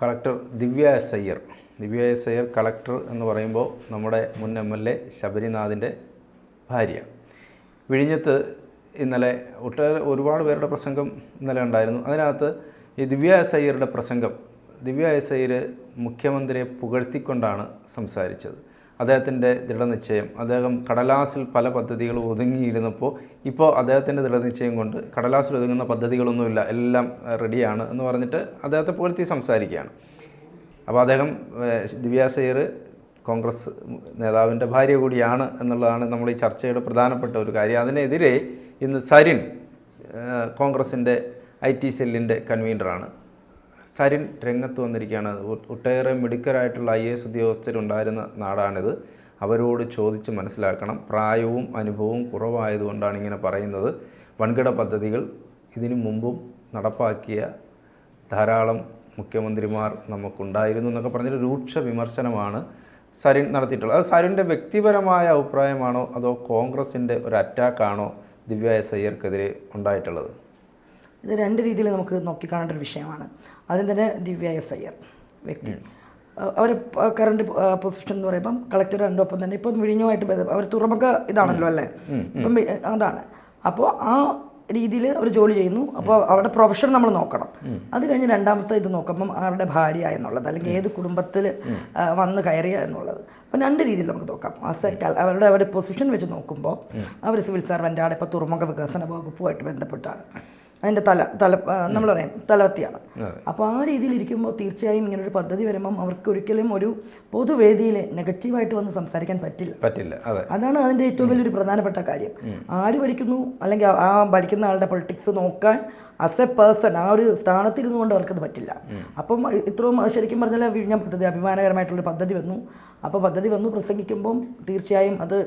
Collector Divya S Iyer. Divya S Iyer collector എന്ന് പറയുമ്പോൾ നമ്മുടെ മുൻ എം എൽ എ ശബരിനാഥിന്റെ ഭാര്യ. വിഴിഞ്ഞത്ത് ഇന്നലെ ഒട്ടേറെ ഒരുപാട് പേരുടെ പ്രസംഗം ഇന്നലെ ഉണ്ടായിരുന്നു. അതിനകത്ത് ഈ ദിവ്യ എസ് അയ്യരുടെ പ്രസംഗം ദിവ്യ എസ് അയ്യർ മുഖ്യമന്ത്രിയെ പുകഴ്ത്തിക്കൊണ്ടാണ് സംസാരിച്ചത്. അദ്ദേഹത്തിന്റെ ദൃഢനിശ്ചയം. അദ്ദേഹം കടലാസിൽ പല പദ്ധതികളും ഒതുങ്ങിയിരുന്നപ്പോൾ ഇപ്പോൾ അദ്ദേഹത്തിന്റെ ദൃഢനിശ്ചയം കൊണ്ട് കടലാസിൽ ഒതുങ്ങുന്ന പദ്ധതികളൊന്നുമില്ല എല്ലാം റെഡിയാണ് എന്ന് പറഞ്ഞിട്ട് അദ്ദേഹത്തെ പുകഴ്ത്തി സംസാരിക്കുകയാണ്. അപ്പോൾ അദ്ദേഹം ദിവ്യാസയ്യർ ദിവ്യ സയ്യർ കോൺഗ്രസ് നേതാവിന്റെ ഭാര്യ കൂടിയാണ് എന്നുള്ളതാണ് നമ്മൾ ഈ ചർച്ചയുടെ പ്രധാനപ്പെട്ട ഒരു കാര്യം. അതിനെതിരെ ഇന്ന് സരിൻ കോൺഗ്രസിന്റെ ഐ ടി സെല്ലിന്റെ കൺവീനറാണ്. സരിൻ രംഗത്ത് വന്നിരിക്കുകയാണ്. ഒട്ടേറെ മിടുക്കരായിട്ടുള്ള ഐ എസ് ഉദ്യോഗസ്ഥരുണ്ടായിരുന്ന നാടാണിത്. അവരോട് ചോദിച്ച് മനസ്സിലാക്കണം. പ്രായവും അനുഭവവും കുറവായതുകൊണ്ടാണ് ഇങ്ങനെ പറയുന്നത്. വൻകിട പദ്ധതികൾ ഇതിനു മുമ്പും നടപ്പാക്കിയ ധാരാളം മുഖ്യമന്ത്രിമാർ നമുക്കുണ്ടായിരുന്നു എന്നൊക്കെ പറഞ്ഞൊരു രൂക്ഷ വിമർശനമാണ് സരിൻ നടത്തിയിട്ടുള്ളത്. അത് സരിന്റെ വ്യക്തിപരമായ അഭിപ്രായമാണോ? അതോ കോൺഗ്രസിന്റെ ഒരു അറ്റാക്കാണോ ദിവ്യ എസ് അയ്യർക്കെതിരെ ഉണ്ടായിട്ടുള്ളത്? ഇത് രണ്ട് രീതിയിൽ നമുക്ക് നോക്കിക്കാണേണ്ട ഒരു വിഷയമാണ്. ആദ്യം തന്നെ ദിവ്യ എസ് ഐ ആർ വ്യക്തി. അവർ കറണ്ട് പൊസിഷൻ എന്ന് പറയുമ്പം കളക്ടർ ഒപ്പം തന്നെ. ഇപ്പം വിഴിഞ്ഞുമായിട്ട് ബന്ധം അവർ തുറമുഖ ഇതാണല്ലോ അല്ലേ? ഇപ്പം അതാണ്. അപ്പോൾ ആ രീതിയിൽ അവർ ജോലി ചെയ്യുന്നു. അപ്പോൾ അവരുടെ പ്രൊഫഷൻ നമ്മൾ നോക്കണം. അത് കഴിഞ്ഞ് രണ്ടാമത്തെ ഇത് നോക്കുമ്പം ആരുടെ ഭാര്യ എന്നുള്ളത് അല്ലെങ്കിൽ ഏത് കുടുംബത്തിൽ വന്ന് കയറിയ എന്നുള്ളത്. അപ്പം രണ്ട് രീതിയിൽ നമുക്ക് നോക്കാം. കൽ- അവരുടെ അവരുടെ പൊസിഷൻ വെച്ച് നോക്കുമ്പോൾ അവർ സിവിൽ സർവന്റാണ് ഇപ്പോൾ തുറമുഖ വികസന വകുപ്പുമായിട്ട് ബന്ധപ്പെട്ടാണ്. അതിന്റെ തല തല നമ്മൾ പറയും തലവത്തിയാണ്. അപ്പോൾ ആ രീതിയിൽ ഇരിക്കുമ്പോൾ തീർച്ചയായും ഇങ്ങനെ ഒരു പദ്ധതി വരുമ്പം അവർക്ക് ഒരിക്കലും ഒരു പൊതുവേദിയിൽ നെഗറ്റീവായിട്ട് വന്ന് സംസാരിക്കാൻ പറ്റില്ല. പറ്റില്ല അതാണ് അതിന്റെ ഏറ്റവും വലിയൊരു പ്രധാനപ്പെട്ട കാര്യം. ആര് ഭരിക്കുന്നു അല്ലെങ്കിൽ ആ- ഭരിക്കുന്ന ആളുടെ പൊളിറ്റിക്സ് നോക്കാൻ ആസ് എ പേഴ്സൺ ആ ഒരു സ്ഥാനത്തിരുന്നു കൊണ്ട് അവർക്കത് പറ്റില്ല. അപ്പം ഇത്രയും ശരിക്കും പറഞ്ഞാൽ വിഴിഞ്ഞ പദ്ധതി അഭിമാനകരമായിട്ടുള്ളൊരു പദ്ധതി വന്നു. അപ്പോൾ പദ്ധതി വന്നു പ്രസംഗിക്കുമ്പം തീർച്ചയായും അത്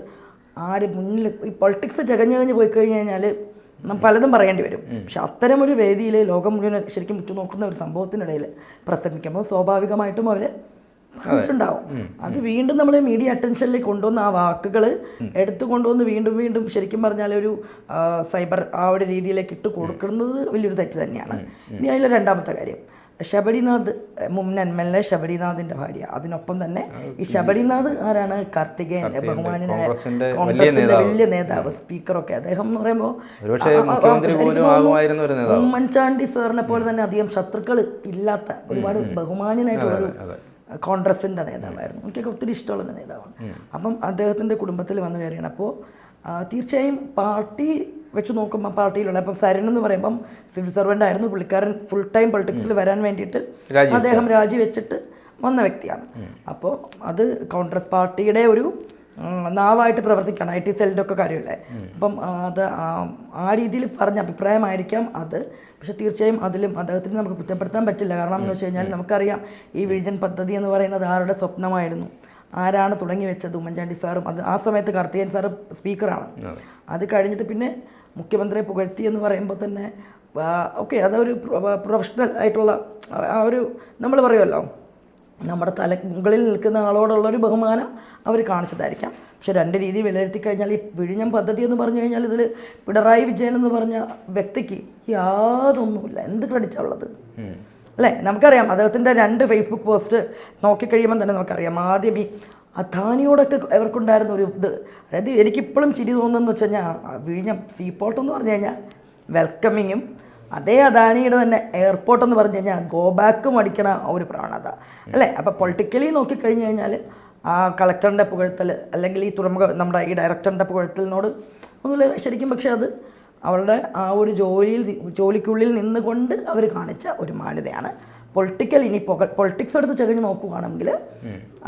ആര് മുന്നിൽ ഈ പൊളിറ്റിക്സ് ചകഞ്ഞ് കഴിഞ്ഞ് പോയി കഴിഞ്ഞ് കഴിഞ്ഞാൽ നാം പലതും പറയേണ്ടി വരും. പക്ഷെ അത്തരമൊരു വേദിയിൽ ലോകം മുഴുവൻ ശരിക്കും ഉറ്റുനോക്കുന്ന ഒരു സംഭവത്തിനിടയിൽ പ്രസംഗിക്കുമ്പോൾ സ്വാഭാവികമായിട്ടും അവർ പറഞ്ഞിട്ടുണ്ടാവും അത്. വീണ്ടും നമ്മൾ മീഡിയ അറ്റൻഷനിലേക്ക് കൊണ്ടുവന്ന ആ വാക്കുകൾ എടുത്തു കൊണ്ടുവന്ന് വീണ്ടും വീണ്ടും ശരിക്കും പറഞ്ഞാൽ ഒരു സൈബർ ആ ഒരു രീതിയിലേക്ക് ഇട്ട് കൊടുക്കുന്നത് വലിയൊരു തെറ്റ് തന്നെയാണ്. ഇനി അതിലെ രണ്ടാമത്തെ കാര്യം. ശബരിനാഥ് മുൻ എം എൽ എ ശബരിനാഥിന്റെ ഭാര്യ. അതിനൊപ്പം തന്നെ ഈ ശബരിനാഥ് ആരാണ്? കാർത്തികേയൻ ബഹുമാനായ കോൺഗ്രസിന്റെ വലിയ നേതാവ്. സ്പീക്കറൊക്കെ. അദ്ദേഹം എന്ന് പറയുമ്പോൾ ഉമ്മൻചാണ്ടി സാറിനെ പോലെ തന്നെ അധികം ശത്രുക്കൾ ഇല്ലാത്ത ഒരുപാട് ബഹുമാനായിട്ടുള്ള ഒരു കോൺഗ്രസിന്റെ നേതാവായിരുന്നു. എനിക്കൊക്കെ ഒത്തിരി ഇഷ്ടമുള്ള നേതാവാണ്. അപ്പം അദ്ദേഹത്തിന്റെ കുടുംബത്തിൽ വന്നു കയറിയാണ്. അപ്പോൾ തീർച്ചയായും പാർട്ടി വെച്ച് നോക്കുമ്പോൾ പാർട്ടിയിലുള്ള അപ്പം സരൺ എന്ന് പറയുമ്പം സിവിൽ സർവന്റ് ആയിരുന്നു പുള്ളിക്കാരൻ ഫുൾ ടൈം പൊളിറ്റിക്സിൽ വരാൻ വേണ്ടിയിട്ട് അദ്ദേഹം രാജിവെച്ചിട്ട് വന്ന വ്യക്തിയാണ്. അപ്പോൾ അത് കോൺഗ്രസ് പാർട്ടിയുടെ ഒരു നാവായിട്ട് പ്രവർത്തിക്കണം ഐ ടി സെല്ലിന്റെ ഒക്കെ കാര്യമല്ലേ അപ്പം അത് ആ- രീതിയിൽ പറഞ്ഞ അഭിപ്രായമായിരിക്കാം അത്. പക്ഷെ തീർച്ചയായും അതിലും അദ്ദേഹത്തിന് നമുക്ക് കുറ്റപ്പെടുത്താൻ പറ്റില്ല. കാരണം എന്ന് വെച്ച് കഴിഞ്ഞാൽ നമുക്കറിയാം ഈ വിഴിജൻ പദ്ധതി എന്ന് പറയുന്നത് ആരുടെ സ്വപ്നമായിരുന്നു? ആരാണ് തുടങ്ങി വെച്ചത് ഉമ്മൻചാണ്ടി സാറും അത് ആ സമയത്ത് കാർത്തികൻ സാറ് സ്പീക്കറാണ്. അത് കഴിഞ്ഞിട്ട് പിന്നെ മുഖ്യമന്ത്രിയെ പുകഴ്ത്തി എന്ന് പറയുമ്പോൾ തന്നെ ഓക്കെ അതൊരു പ്രൊഫഷണൽ ആയിട്ടുള്ള ആ- ഒരു നമ്മൾ പറയുമല്ലോ നമ്മുടെ തല മുകളിൽ നിൽക്കുന്ന ആളോടുള്ള ഒരു ബഹുമാനം അവർ കാണിച്ചതായിരിക്കാം. പക്ഷെ രണ്ട് രീതി വിലയിരുത്തി കഴിഞ്ഞാൽ ഈ വിഴിഞ്ഞം പദ്ധതി എന്ന് പറഞ്ഞു കഴിഞ്ഞാൽ ഇതിൽ പിണറായി വിജയൻ എന്ന് പറഞ്ഞ വ്യക്തിക്ക് യാതൊന്നുമില്ല. എന്ത് ക്രെഡിറ്റാണ് ഉള്ളത്? അല്ലേ? നമുക്കറിയാം അദ്ദേഹത്തിന്റെ രണ്ട് ഫേസ്ബുക്ക് പോസ്റ്റ് നോക്കിക്കഴിയുമ്പോൾ തന്നെ നമുക്കറിയാം. ആദ്യം ഈ അദാനിയോടൊക്കെ ഇവർക്കുണ്ടായിരുന്ന ഒരു ഇത്. അതായത് എനിക്കിപ്പോഴും ചിരി തോന്നുന്നു വെച്ച് കഴിഞ്ഞാൽ ആ വിഴിഞ്ഞ സീപോർട്ട് എന്ന് പറഞ്ഞു കഴിഞ്ഞാൽ വെൽക്കമിങ്ങും അതേ അദാനിയുടെ തന്നെ എയർപോർട്ട് എന്ന് പറഞ്ഞു കഴിഞ്ഞാൽ ഗോ ബാക്കും അടിക്കണ ഒരു പ്രവണത അല്ലേ? അപ്പോൾ പൊളിറ്റിക്കലി നോക്കിക്കഴിഞ്ഞ് കഴിഞ്ഞാൽ ആ കളക്ടറിന്റെ പുകഴ്ത്തൽ അല്ലെങ്കിൽ ഈ തുറമുഖ നമ്മുടെ ഈ ഡയറക്ടറിന്റെ പുകഴ്ത്തലിനോട് ഒന്നുമില്ല. ശരിക്കും പക്ഷേ അത് അവരുടെ ആ ഒരു ജോലിയിൽ ജോലിക്കുള്ളിൽ നിന്നുകൊണ്ട് അവർ കാണിച്ച ഒരു മാന്യതയാണ്. പൊളിറ്റിക്കൽ ഇനി പൊളിറ്റിക്സ് എടുത്ത് ചെകഞ്ഞ് നോക്കുകയാണെങ്കിൽ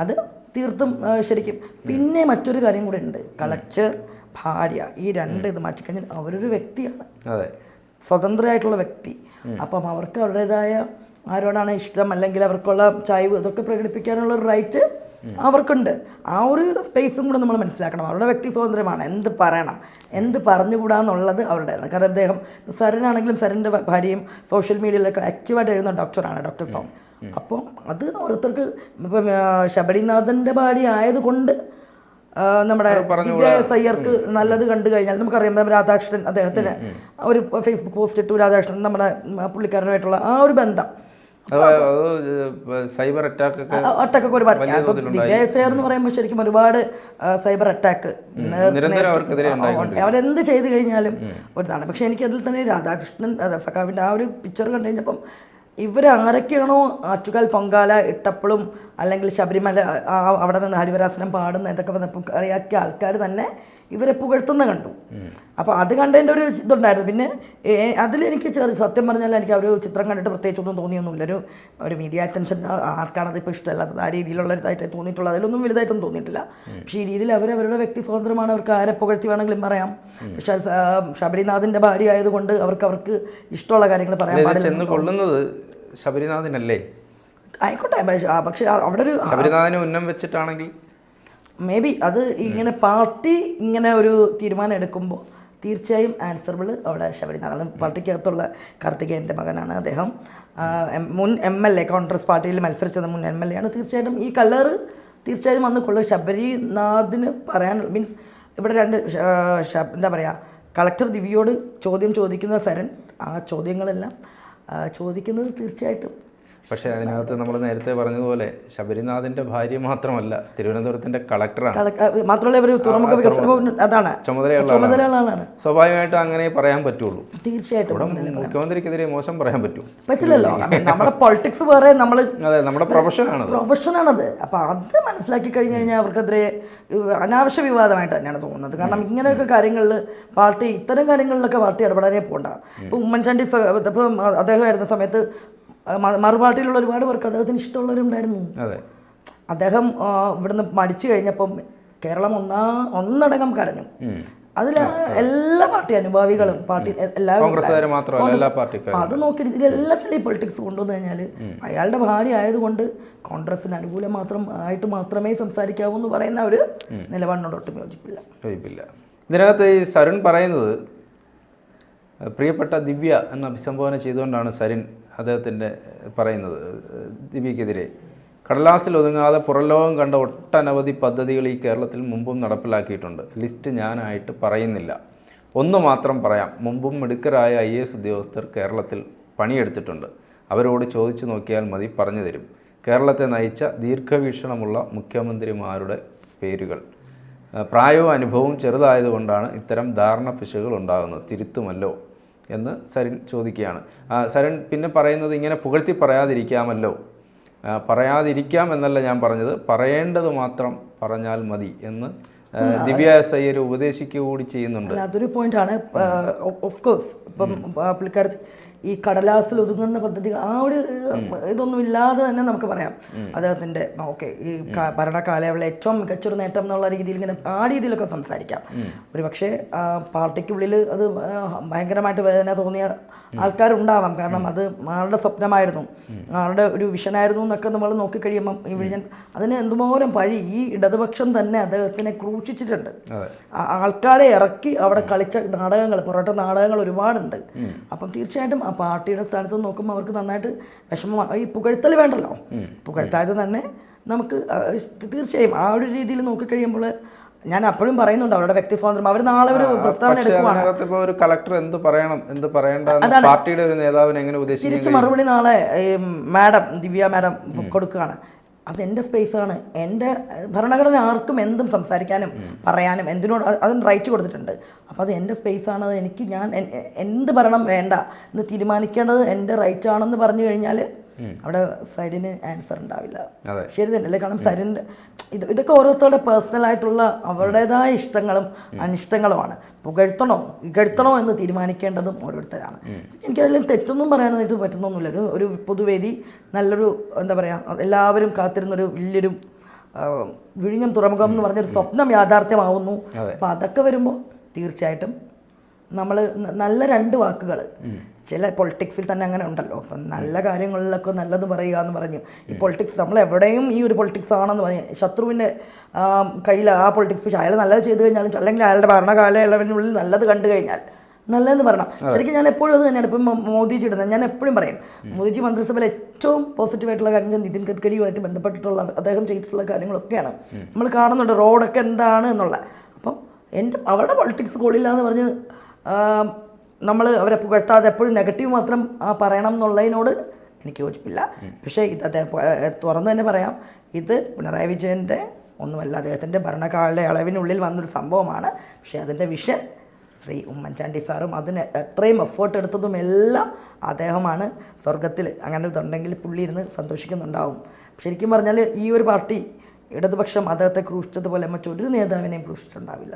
അത് തീർത്തും ശരിക്കും. പിന്നെ മറ്റൊരു കാര്യം കൂടെ ഉണ്ട്. കളക്ടർ ഭാര്യ ഈ രണ്ട് ഇത് മാറ്റിക്കഴിഞ്ഞാൽ അവരൊരു വ്യക്തിയാണ്. അതെ. സ്വതന്ത്രമായിട്ടുള്ള വ്യക്തി. അപ്പം അവർക്ക് അവരുടേതായ ആരോടാണ് ഇഷ്ടം അല്ലെങ്കിൽ അവർക്കുള്ള ചായ്വ് ഇതൊക്കെ പ്രകടിപ്പിക്കാനുള്ള ഒരു റൈറ്റ് അവർക്കുണ്ട്. ആ ഒരു സ്പേസും കൂടെ നമ്മൾ മനസ്സിലാക്കണം. അവരുടെ വ്യക്തി സ്വാതന്ത്ര്യമാണ് എന്ത് പറയണം? എന്ത് പറഞ്ഞുകൂടാന്നുള്ളത് അവരുടെയാണ് കാരണം അദ്ദേഹം സരനാണെങ്കിലും സരന്റെ ഭാര്യയും സോഷ്യൽ മീഡിയയിലൊക്കെ ആക്റ്റീവായിട്ട് എഴുതുന്ന ഡോക്ടറാണ് ഡോക്ടർ സോം. അപ്പോൾ അത് ഓരോരുത്തർക്ക് ഇപ്പം ശബരിനാഥന്റെ ഭാര്യ ആയതുകൊണ്ട് നമ്മുടെ സയ്യർക്ക് നല്ലത് കണ്ടു കഴിഞ്ഞാൽ നമുക്കറിയാം രാധാകൃഷ്ണൻ അദ്ദേഹത്തിന് ഒരു ഫേസ്ബുക്ക് പോസ്റ്റ് ഇട്ടു രാധാകൃഷ്ണൻ നമ്മുടെ പുള്ളിക്കാരനുമായിട്ടുള്ള ആ ഒരു ബന്ധം. സൈബർ അറ്റാക്ക് ഒരുപാട്. എന്ന് പറയുമ്പോൾ ശരിക്കും ഒരുപാട് സൈബർ അറ്റാക്ക് അവരെന്ത് ചെയ്തു കഴിഞ്ഞാലും ഒരിതാണ് പക്ഷെ എനിക്ക് അതിൽ തന്നെ രാധാകൃഷ്ണൻ സഖാവിന്റെ സഖാവിന്റെ ആ ഒരു പിക്ചർ കണ്ടു കഴിഞ്ഞപ്പം ഇവരാരൊക്കെയാണോ ആറ്റുകാൽ പൊങ്കാല ഇട്ടപ്പോഴും അല്ലെങ്കിൽ ശബരിമല അവിടെ നിന്ന് ഹരിവരാസനം പാടുന്ന ഇതൊക്കെ വന്നപ്പോൾ കളിയാക്കിയ ആൾക്കാർ തന്നെ ഇവരെ പുകഴ്ത്തുന്ന കണ്ടു. അപ്പോൾ അത് കണ്ടതിന്റെ ഒരു ഇതുണ്ടായിരുന്നു. പിന്നെ അതിലെനിക്ക് ചെറിയ സത്യം പറഞ്ഞാൽ എനിക്ക് ആ ഒരു ചിത്രം കണ്ടിട്ട് പ്രത്യേകിച്ചൊന്നും തോന്നിയൊന്നുമില്ല. ഒരു ഒരു മീഡിയ അറ്റൻഷൻ ആർക്കാണത് ഇപ്പോൾ ഇഷ്ടമല്ലാത്തത് ആ രീതിയിലുള്ള ഇതായിട്ട് തോന്നിയിട്ടുള്ളത് അതിലൊന്നും വലുതായിട്ടൊന്നും തോന്നിയിട്ടില്ല. പക്ഷേ ഈ രീതിയിൽ അവർ അവരുടെ വ്യക്തി സ്വതന്ത്രമാണ് അവർക്ക് ആരെ പുകഴ്ത്തി വേണമെങ്കിലും പറയാം. പക്ഷേ ശബരിനാഥിന്റെ ഭാര്യ ആയതുകൊണ്ട് അവർക്ക് അവർക്ക് ഇഷ്ടമുള്ള കാര്യങ്ങൾ പറയാൻ പാടില്ല. ശബരിനാഥിനല്ലേ? ആയിക്കോട്ടെ പക്ഷേ അവിടെ ഒരു ശബരിനാഥിനെ ഉന്നം വെച്ചിട്ടാണെങ്കിൽ മേ ബി അത് ഇങ്ങനെ പാർട്ടി ഇങ്ങനെ ഒരു തീരുമാനം എടുക്കുമ്പോൾ തീർച്ചയായും ആൻസറബിൾ അവിടെ ശബരിനാഥ് അത് പാർട്ടിക്കകത്തുള്ള കാർത്തികേയന്റെ മകനാണ് അദ്ദേഹം. മുൻ എം എൽ എ കോൺഗ്രസ് പാർട്ടിയിൽ മത്സരിച്ചത് മുൻ എം എൽ എ ആണ് തീർച്ചയായിട്ടും ഈ കളറ് തീർച്ചയായും വന്ന് കൊള്ളും ശബരിനാഥിന് പറയാൻ മീൻസ് ഇവിടെ രണ്ട് എന്താ പറയുക കളക്ടർ ദിവ്യയോട് ചോദ്യം ചോദിക്കുന്ന സരൺ ആ ചോദ്യങ്ങളെല്ലാം ചോദിക്കുന്നത് തീർച്ചയായിട്ടും പക്ഷേ അതിനകത്ത് നമ്മൾ നേരത്തെ പറഞ്ഞതുപോലെ ശബരിനാഥിന്റെ ഭാര്യ മാത്രമല്ല തിരുവനന്തപുരത്തിന്റെ കളക്ടറാണ്. മാത്രമല്ല ഇവർ തുറമുഖ വികസന അതാണ്. സ്വാഭാവികമായിട്ടും അങ്ങനെ പറയാൻ പറ്റുള്ളൂ. തീർച്ചയായിട്ടും മുഖ്യമന്ത്രിക്കെതിരെ മോശം പറയാൻ പറ്റും. പറ്റില്ലല്ലോ. നമ്മുടെ പൊളിറ്റിക്സ് വേറെ നമ്മൾ അതെ നമ്മുടെ പ്രൊഫഷനാണ് പ്രൊഫഷനാണത് അപ്പോൾ അത് മനസ്സിലാക്കി കഴിഞ്ഞു കഴിഞ്ഞാൽ അവർക്കെതിരെ അനാവശ്യ വിവാദമായിട്ട് തന്നെയാണ് തോന്നുന്നത്. കാരണം ഇങ്ങനെയൊക്കെ കാര്യങ്ങളിൽ പാർട്ടി ഇത്തരം കാര്യങ്ങളിലൊക്കെ പാർട്ടി ഇടപെടാനേ പോകണ്ട ഇപ്പം ഉമ്മൻചാണ്ടി ഇപ്പം അദ്ദേഹം ആയിരുന്ന സമയത്ത് മ- മറുപാർട്ടിയിലുള്ള ഒരുപാട് പേർക്ക് അദ്ദേഹത്തിന് ഇഷ്ടമുള്ളവരുണ്ടായിരുന്നു. അദ്ദേഹം ഇവിടുന്ന് മടിച്ചു കഴിഞ്ഞപ്പം കേരളം ഒന്നാ ഒന്നടങ്കം കരഞ്ഞു ഉം. അതിൽ എല്ലാ പാർട്ടി അനുഭാവികളും പാർട്ടി എല്ലാ അത് നോക്കി ഇതിലെല്ലാത്തിലും ഈ പൊളിറ്റിക്സ് കൊണ്ടുവന്നു കഴിഞ്ഞാൽ അയാളുടെ ഭാര്യ ആയതുകൊണ്ട് കോൺഗ്രസിന് അനുകൂലം മാത്രം ആയിട്ട് മാത്രമേ സംസാരിക്കാവൂ എന്ന് പറയുന്ന ഒരു നിലപാടിനോട് ഒട്ടും യോജിപ്പില്ല. യോജിപ്പില്ല. ഇതിനകത്ത് ഈ സരുൺ പറയുന്നത് പ്രിയപ്പെട്ട ദിവ്യ എന്ന് അഭിസംബോധന ചെയ്തുകൊണ്ടാണ് സരിൻ അദ്ദേഹത്തിന്റെ പറയുന്നത് ദിവ്യക്കെതിരെ കടലാസിൽ ഒതുങ്ങാതെ പുറലോകം കണ്ട ഒട്ടനവധി പദ്ധതികൾ ഈ കേരളത്തിൽ മുമ്പും നടപ്പിലാക്കിയിട്ടുണ്ട്. ലിസ്റ്റ് ഞാനായിട്ട് പറയുന്നില്ല. ഒന്ന് മാത്രം പറയാം. മുമ്പും മിടുക്കരായ ഐ എസ് ഉദ്യോഗസ്ഥർ കേരളത്തിൽ പണിയെടുത്തിട്ടുണ്ട്. അവരോട് ചോദിച്ചു നോക്കിയാൽ മതി പറഞ്ഞു തരും. കേരളത്തെ നയിച്ച ദീർഘവീക്ഷണമുള്ള മുഖ്യമന്ത്രിമാരുടെ പേരുകൾ. പ്രായവും അനുഭവവും ചെറുതായതുകൊണ്ടാണ് ഇത്തരം ധാരണ പിശകുകൾ ഉണ്ടാകുന്നത്. തിരുത്തുമല്ലോ. എന്ന് സരിൻ ചോദിക്കുകയാണ്. സരൺ സരിൻ പിന്നെ പറയുന്നത് ഇങ്ങനെ പുകഴ്ത്തി പറയാതിരിക്കാമല്ലോ. പറയാതിരിക്കാം എന്നല്ല ഞാൻ പറഞ്ഞത്. പറയേണ്ടത് മാത്രം പറഞ്ഞാൽ മതി എന്ന് ദിവ്യ എസ് അയ്യർ ഉപദേശിക്കുക കൂടി ചെയ്യുന്നുണ്ട്. അതൊരു പോയിന്റാണ് ഓഫ് കോഴ്സ് ഇപ്പം പുള്ളിക്കാരത്തി ഈ കടലാസിൽ ഒതുങ്ങുന്ന പദ്ധതികൾ ആ ഒരു ഇതൊന്നുമില്ലാതെ ഇതൊന്നും ഇല്ലാതെ തന്നെ നമുക്ക് പറയാം. അദ്ദേഹത്തിന്റെ ഓക്കെ ഈ ഭരണ ഏറ്റവും മികച്ചൊരു നേട്ടം എന്നുള്ള രീതിയിൽ ഇങ്ങനെ ആ രീതിയിലൊക്കെ സംസാരിക്കാം. ഒരു പക്ഷേ പാർട്ടിക്കുള്ളിൽ അത് ഭയങ്കരമായിട്ട് വേദന തോന്നിയ ആൾക്കാരുണ്ടാവാം. കാരണം അത് ആളുടെ സ്വപ്നമായിരുന്നു. ആളുടെ ഒരു വിഷനായിരുന്നു എന്നൊക്കെ നമ്മൾ നോക്കിക്കഴിയുമ്പം ഈ വിഴിഞ്ഞൻ അതിന് എന്തുമോരം പഴി ഈ ഇടതുപക്ഷം തന്നെ അദ്ദേഹത്തിനെ ക്രൂശിച്ചിട്ടുണ്ട്. ആൾക്കാരെ ഇറക്കി അവിടെ കളിച്ച നാടകങ്ങൾ പൊറോട്ട നാടകങ്ങൾ ഒരുപാടുണ്ട്. അപ്പം തീർച്ചയായിട്ടും പാർട്ടിയുടെ സ്ഥാനത്ത് നോക്കുമ്പോൾ അവർക്ക് നന്നായിട്ട് വിഷമം ഈ പുകഴ്ത്തൽ വേണ്ടല്ലോ. പുകഴ്ത്താതെ തന്നെ നമുക്ക് തീർച്ചയായും ആ ഒരു രീതിയിൽ നോക്കിക്കഴിയുമ്പോൾ ഞാൻ അപ്പോഴും പറയുന്നുണ്ട് അവരുടെ വ്യക്തി സ്വാതന്ത്ര്യം അവർ നാളെ ഒരു പ്രസ്താവന എടുക്കുവാണ്. ഒരു കളക്ടർ എന്ത് പറയണം എന്ത് പറയണ്ട പാർട്ടിയുടെ ഒരു നേതാവിനെ എങ്ങനെ തിരിച്ച് മറുപടി നാളെ മാഡം ദിവ്യ മാഡം കൊടുക്കുകയാണ്. അത് എന്റെ സ്പേസാണ് എന്റെ ഭരണഘടന ആർക്കും എന്തും സംസാരിക്കാനും പറയാനും എന്തിനോട് അത് അതിന് റൈറ്റ് കൊടുത്തിട്ടുണ്ട്. അപ്പോൾ അത് എന്റെ സ്പേസാണ് അത് എനിക്ക് ഞാൻ എന്ത് ഭരണം വേണ്ട എന്ന് തീരുമാനിക്കേണ്ടത് എന്റെ റൈറ്റ് ആണെന്ന് പറഞ്ഞു കഴിഞ്ഞാൽ അവിടെ സരിന് ആൻസർ ഉണ്ടാവില്ല. ശരി തന്നെയല്ലേ കാരണം സരിന്റെ ഇത് ഇതൊക്കെ ഓരോരുത്തരുടെ പേഴ്സണൽ ആയിട്ടുള്ള അവരുടേതായ ഇഷ്ടങ്ങളും അനിഷ്ടങ്ങളുമാണ്. പുകഴ്ത്തണോ ഇകഴ്ത്തണോ എന്ന് തീരുമാനിക്കേണ്ടതും ഓരോരുത്തരാണ്. എനിക്കതിൽ തെറ്റൊന്നും പറയാനായിട്ട് പറ്റുന്നൊന്നുമില്ല. ഒരു ഒരു പൊതുവേദി നല്ലൊരു എന്താ പറയുക എല്ലാവരും കാത്തിരുന്നൊരു വലിയൊരു വിഴിഞ്ഞം തുറമുഖം എന്ന് പറഞ്ഞൊരു സ്വപ്നം യാഥാർത്ഥ്യമാവുന്നു. അപ്പം അപ്പോൾ അതൊക്കെ വരുമ്പോൾ തീർച്ചയായിട്ടും നമ്മൾ നല്ല രണ്ട് വാക്കുകൾ ചില പൊളിറ്റിക്സിൽ തന്നെ അങ്ങനെ ഉണ്ടല്ലോ. അപ്പം നല്ല കാര്യങ്ങളിലൊക്കെ നല്ലത് പറയുക എന്ന് പറഞ്ഞു. ഈ പൊളിറ്റിക്സ് നമ്മൾ എവിടെയും ഈ ഒരു പൊളിറ്റിക്സ് ആണെന്ന് പറഞ്ഞു ശത്രുവിന്റെ കയ്യിൽ ആ പൊളിറ്റിക്സ് പക്ഷേ അയാൾ നല്ലത് ചെയ്തു കഴിഞ്ഞാലും അല്ലെങ്കിൽ അയാളുടെ ഭരണകാലയളവിനുള്ളിൽ നല്ലത് കണ്ടു കഴിഞ്ഞാൽ നല്ലതെന്ന് പറയണം. ശരിക്കും ഞാൻ എപ്പോഴും അത് തന്നെയാണ്. ഇപ്പം മോദിജി ഇടുന്നത്. ഞാൻ എപ്പോഴും പറയും. മോദിജി മന്ത്രിസഭയിൽ ഏറ്റവും പോസിറ്റീവായിട്ടുള്ള കാര്യങ്ങൾ നിതിൻ ഗഡ്കരിയുമായിട്ട് ബന്ധപ്പെട്ടിട്ടുള്ള അദ്ദേഹം ചെയ്തിട്ടുള്ള കാര്യങ്ങളൊക്കെയാണ്. നമ്മൾ കാണുന്നുണ്ട് റോഡൊക്കെ എന്താണ് എന്നുള്ള. അപ്പം എന്റെ അവരുടെ പൊളിറ്റിക്സ് കൊള്ളില്ല എന്ന് പറഞ്ഞ് നമ്മൾ അവരെ പുകഴ്ത്താതെ എപ്പോഴും നെഗറ്റീവ് മാത്രം പറയണം എന്നുള്ളതിനോട് എനിക്ക് യോജിപ്പില്ല. പക്ഷേ ഇത് അദ്ദേഹം തുറന്നു തന്നെ പറയാം. ഇത് പിണറായി വിജയന്റെ ഒന്നുമല്ല അദ്ദേഹത്തിന്റെ ഭരണകാലയളവിനുള്ളിൽ വന്നൊരു സംഭവമാണ്. പക്ഷേ അതിന്റെ വിഷൻ ശ്രീ ഉമ്മൻചാണ്ടി സാറും അതിന് എത്രയും എഫേർട്ട് എടുത്തതും എല്ലാം അദ്ദേഹമാണ്. സ്വർഗത്തിൽ അങ്ങനെ ഇതുണ്ടെങ്കിൽ പുള്ളി ഇരുന്ന് സന്തോഷിക്കുന്നുണ്ടാവും. ശരിക്കും പറഞ്ഞാൽ ഈ ഒരു പാർട്ടി ഇടതുപക്ഷം അദ്ദേഹത്തെ ക്രൂശിച്ചതുപോലെ മറ്റൊരു നേതാവിനെയും ക്രൂശിച്ചിട്ടുണ്ടാവില്ല.